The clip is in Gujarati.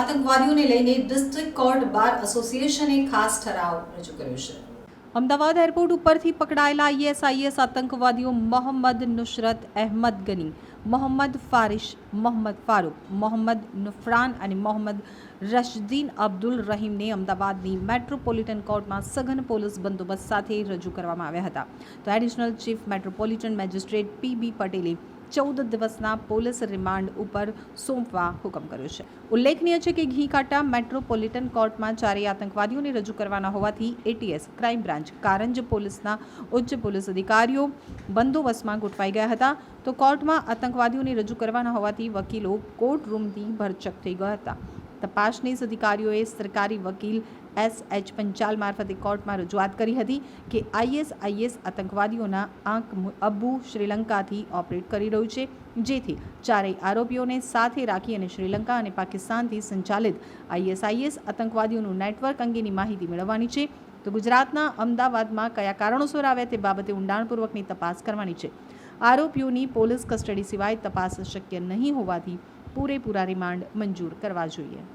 આતંકવાદીઓને લઈને ડિસ્ટ્રિક્ટ કોર્ટ બાર એસોસિએશને ખાસ ઠરાવ રજૂ કર્યો છે. અમદાવાદ એરપોર્ટ ઉપરથી પકડાયેલા આઈએસઆઈએસ આતંકવાદીઓ મોહમ્મદ નુસરત અહેમદ ગની, મોહમ્મદ ફારિશ, મોહમ્મદ ફારૂક, મોહમ્મદ નુફરાન અને મોહમ્મદ રશદીન અબ્દુલ રહીમને અમદાવાદની મેટ્રોપોલિટન કોર્ટમાં સઘન પોલીસ બંદોબસ્ત સાથે રજૂ કરવામાં આવ્યા હતા. તો additional chief metropolitan magistrate P B પટેલે ચૌદ દિવસના પોલીસ રિમાન્ડ ઉપર સોંપવા હુકમ કર્યો છે. ઉલ્લેખનીય છે કે ઘીકાટા મેટ્રોપોલિટન કોર્ટમાં ચારેય આતંકવાદીઓને રજૂ કરવાના હોવાથી એટીએસ ક્રાઇમ બ્રાન્ચ કારંજ પોલીસના ઉચ્ચ પોલીસ અધિકારીઓ બંદોબસ્તમાં ગોઠવાઈ ગયા હતા. તો કોર્ટમાં આતંકવાદીઓને રજૂ કરવાના હોવાથી વકીલો કોર્ટ રૂમથી ભરચક થઈ ગયા હતા. તપાસનીશ અધિકારીઓએ સરકારી વકીલ એસ એચ પંચાલ મારફતે કોર્ટમાં રજૂઆત કરી હતી કે આઈએસઆઈએસ આતંકવાદીઓના આંક અબ્બુ શ્રીલંકાથી ઓપરેટ કરી રહ્યું છે, જેથી ચારેય આરોપીઓને સાથે રાખી અને શ્રીલંકા અને પાકિસ્તાનથી સંચાલિત આઈએસઆઈએસ આતંકવાદીઓનું નેટવર્ક અંગેની માહિતી મેળવવાની છે. તો ગુજરાતના અમદાવાદમાં કયા કારણોસર આવ્યા તે બાબતે ઊંડાણપૂર્વકની તપાસ કરવાની છે. આરોપીઓની પોલીસ કસ્ટડી સિવાય તપાસ શક્ય નહીં હોવાથી પૂરેપૂરા રિમાન્ડ મંજૂર કરવા જોઈએ.